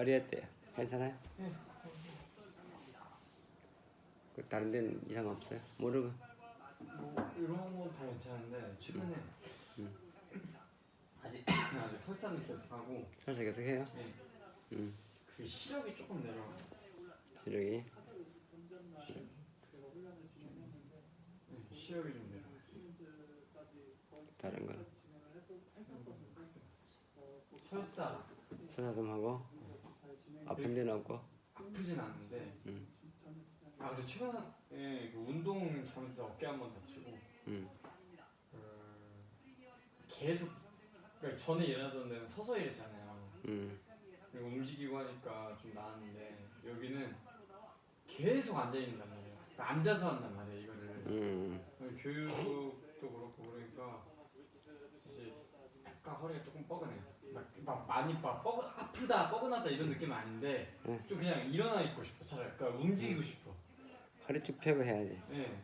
허리 어때요? 괜찮아요? 네. 그 다른 데는 이상 없어요? 모르고 뭐 이런 건 다 괜찮은데 최근에 음. 아직 아직 설사는 계속 하고 설사 계속 해요? 네. 음 그 시력이 조금 내려. 시력이 네, 시력이 좀 내려. 다른 건 설사 설사 좀 하고 아픈 데는 없고 아프진 않은데. 음. 아 그리고 최근에 그 운동 잘못해서 어깨 한 번 다치고 음 그 계속 그러니까 전에 일하던 데는 서서 일했잖아요. 음. 그리고 움직이고 하니까 좀 나았는데 여기는 계속 앉아 있는단 말이에요. 그러니까 앉아서 한단 말이에요 이거를. 음. 교육도 그렇고 그러니까 이제 약간 허리가 조금 뻐근해요. 막, 막 많이 막 뻐근 아프다 뻐근하다 이런 느낌은 아닌데 응. 좀 그냥 일어나 있고 싶어 차라리 그러니까 움직이고 싶어. 허리 쭉 펴고 해야지 네.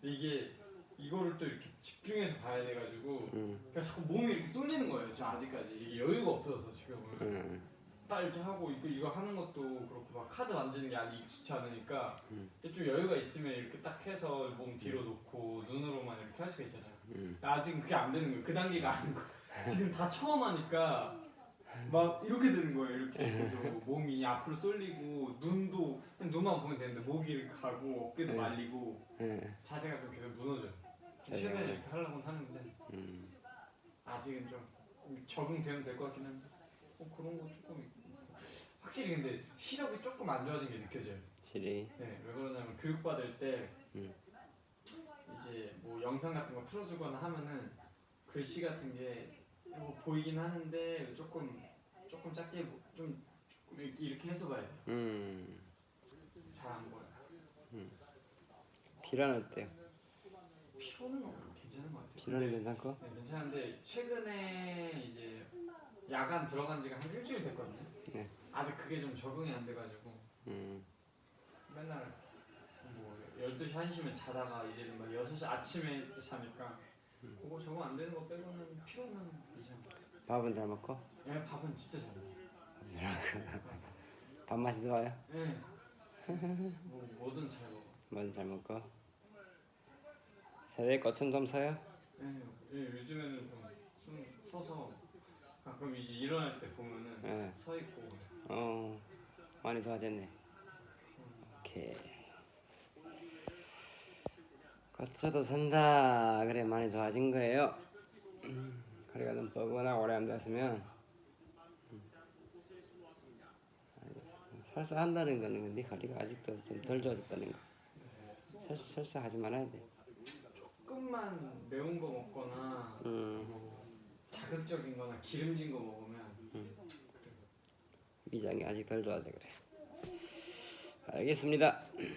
근데 이게 이거를 또 이렇게 집중해서 봐야 돼가지고 음. 그러니까 자꾸 몸이 이렇게 쏠리는 거예요. 좀 아직까지 이게 여유가 없어서 지금은. 음. 딱 이렇게 하고 이거 이거 하는 것도 그렇고 막 카드 만지는 게 아직 익숙치 않으니까 음. 좀 여유가 있으면 이렇게 딱 해서 몸 뒤로 놓고 눈으로만 이렇게 할 수가 있잖아요. 음. 아직 그게 안 되는 거예요. 그 단계가 아닌 거. 지금 다 처음 하니까 막 이렇게 되는 거예요. 이렇게 그래서 몸이 앞으로 쏠리고 눈도 그냥 눈만 보면 되는데 목이 이렇게 가고 어깨도 네. 말리고 음. 자세가 좀 계속 무너져요. 자세가 최근에 무너져. 이렇게 하려고는 하는데 음. 아직은 좀 적응되면 될 것 같긴 한데 어, 그런 거 조금 있고 확실히 근데 시력이 조금 안 좋아진 게 느껴져요. 시력이 네, 왜 그러냐면 교육 받을 때 음. 이제 뭐 영상 같은 거 틀어주거나 하면은 글씨 같은 게뭐 보이긴 하는데 조금 조금 작게 뭐- 좀 조금 이렇게, 이렇게 해서 봐야 돼. 음. 잘 안 보여. 피로는 어때요? 피로는 어, 괜찮은 것 같아요. 피로는 괜찮고? 네, 괜찮은데 최근에 이제 야간 들어간 지가 한 일주일 됐거든요. 네. 아직 그게 좀 적응이 안 돼가지고 음. 맨날 뭐 12시 1시면 자다가 이제는 막 6시 아침에 자니까 그거 적응 안 되는 거 빼고는 피로는 괜찮아. 밥은 잘 먹고? 예, 밥은 진짜 잘 먹어. 밥맛이 좋아요? 예. 뭐 뭐든 잘 먹어. 뭐든 잘 먹고? 새벽에 꽃은 좀 서요? 예, 예 요즘에는 좀 숨, 서서 가끔 이제 일어날 때 보면은 예. 서 있고 어 많이 좋아졌네. 오케이. 거쳐도 산다. 그래 많이 좋아진 거예요. 음, 허리가 좀 뻐근하고 오래 앉았으면 음. 알겠어. 설사 한다는 거는 근데 허리가 아직도 좀 덜 좋아졌다는 거. 설, 설사하지 말아야 돼. 조금만 매운 거 먹거나 음, 뭐 자극적인 거나 기름진 거 먹으면 위장이 아직 덜 좋아져 그래. 알겠습니다.